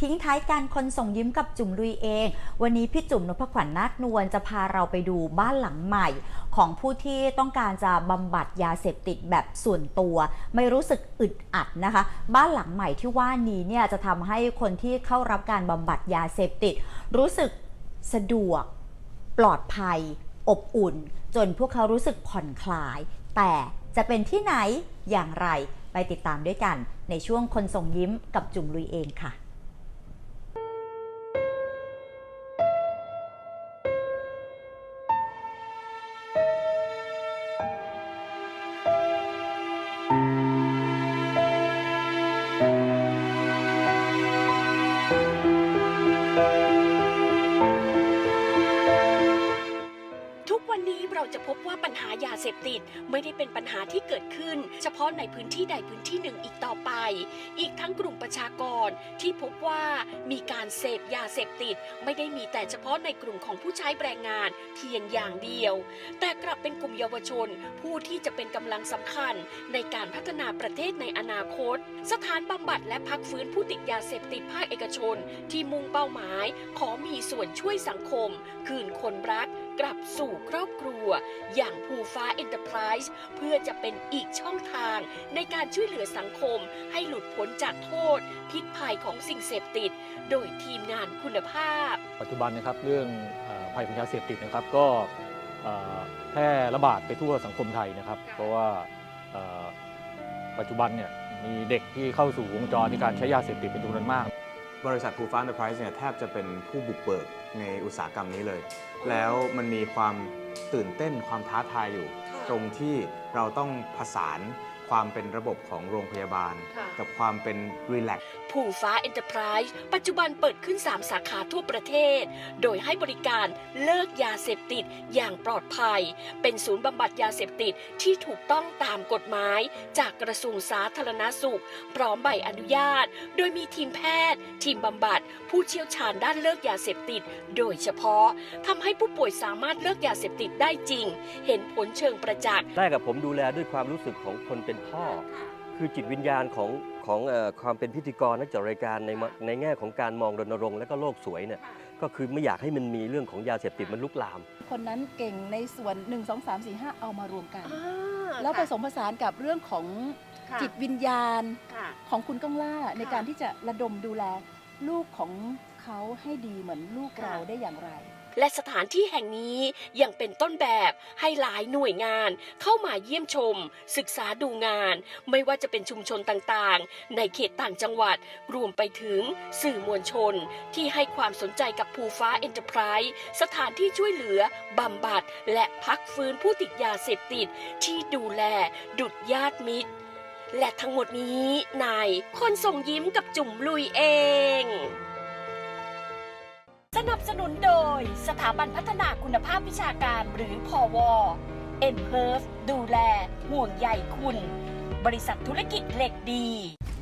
ทิ้งท้ายการคนส่งยิ้มกับจุ๋มลุยเอง วันนี้พี่จุ๋มนพขวัญนาคนวลจะพาเราไปดูบ้านหลังใหม่ ของผู้ที่ต้องการจะบำบัดยาเสพติดแบบส่วนตัว ไม่รู้สึกอึดอัดนะคะ บ้านหลังใหม่ที่ว่านี้เนี่ยจะทำให้คนที่เข้ารับการบำบัดยาเสพติด รู้สึกสะดวก ปลอดภัย อบอุ่น จนพวกเขารู้สึกผ่อนคลาย แต่จะเป็นที่ไหนอย่างไรไปติดตามด้วยกัน ในช่วงคนส่งยิ้มกับจุ๋มลุยเองค่ะ ไม่ได้เป็นปัญหาที่เกิดขึ้น เฉพาะในพื้นที่ใดพื้นที่หนึ่งอีกต่อไป อีกทั้งกลุ่มประชากรที่พบว่ามีการเสพยาเสพติด ไม่ได้มีแต่เฉพาะในกลุ่มของผู้ใช้แรงงานเพียงอย่างเดียว แต่กลับเป็นกลุ่มเยาวชน ผู้ที่จะเป็นกำลังสำคัญในการพัฒนาประเทศในอนาคต สถานบำบัดและพักฟื้นผู้ติดยาเสพติดภาคเอกชน ที่มุ่งเป้าหมาย ขอมีส่วนช่วยสังคม คืนคนรัก กลับสู่ครอบครัว อย่างภูฟ้าเอ็นเตอร์ไพรส์เพื่อจะเป็นอีกช่องทางในการช่วยเหลือสังคมให้หลุดพ้นจากโทษ พิษภัยของสิ่งเสพติด โดยทีมงานคุณภาพ ปัจจุบันนะครับเรื่องเออภัยของยาเสพติดนะครับก็เอ่อแพร่ระบาดไปทั่วสังคมไทยนะครับ เพราะว่าเอ่อปัจจุบันเนี่ยมีเด็กที่เข้าสู่วงจรในการใช้ยาเสพติดเป็นจำนวนมาก บริษัทภูฟ้าเ n อร์ไพรส์เนี่ยแทบจะเป็นผู้บุกเบิกในอุตสาหกรรมนี้เลย แล้วมันมีความตื่นเต้นความท้าทายอยู่ค่ะตรงที่เราต้องผสาน ความเป็นระบบของโรงพยาบาล ค่ะ กับความเป็นรีแลกภูฟ้าเอ็นเตอร์ไพรส์ปัจจุบันเปิดขึ้น 3 สาขาทั่วประเทศ โดยให้บริการเลิกยาเสพติดอย่างปลอดภัย เป็นศูนย์บำบัดยาเสพติดที่ถูกต้องตามกฎหมาย จากกระทรวงสาธารณสุข พร้อมใบอนุญาต โดยมีทีมแพทย์ ทีมบำบัด ผู้เชี่ยวชาญด้านเลิกยาเสพติด โดยเฉพาะทำให้ผู้ป่วยสามารถเลิกยาเสพติดได้จริง เห็นผลเชิงประจักษ์ แรกกับผมดูแลด้วยความรู้สึกของคนเป็นพ่อ คือจิตวิญญาณของของเออความเป็นพิธีกรนักจัดรายการในมะในแง่ของการมองรณรงค์และก็โลกสวยเนี่ยก็คือไม่อยากให้มันมีเรื่องของยาเสพติดมันลุกลาม คนนั้นเก่งในส่วน 1 2 3 4 5 เอามารวมกันอ่าแล้วผสมผสานกับเรื่องของค่ะจิตวิญญาณค่ะของคุณก้องล่าในค่ะการที่จะระดมดูแลลูกของเขาให้ดีเหมือนลูกค่ะเราได้อย่างไร และสถานที่แห่งนี้ยังเป็นต้นแบบให้หลายหน่วยงานเข้ามาเยี่ยมชม ศึกษาดูงาน ไม่ว่าจะเป็นชุมชนต่างๆ ในเขตต่างจังหวัด รวมไปถึงสื่อมวลชน ที่ให้ความสนใจกับภูฟ้าเอ็นเตอร์ไพรส์สถานที่ช่วยเหลือบำบัด และพักฟื้นผู้ติดยาเสพติด ที่ดูแลดุดญาติมิตร และทั้งหมดนี้นายคนส่งยิ้มกับจุ่มลุยเอง สนับสนุนโดยสถาบันพัฒนาคุณภาพวิชาการหรือพอวเอ็นเพิร์ฟดูแล ห่วงใยคุณ บริษัทธุรกิจเหล็กดี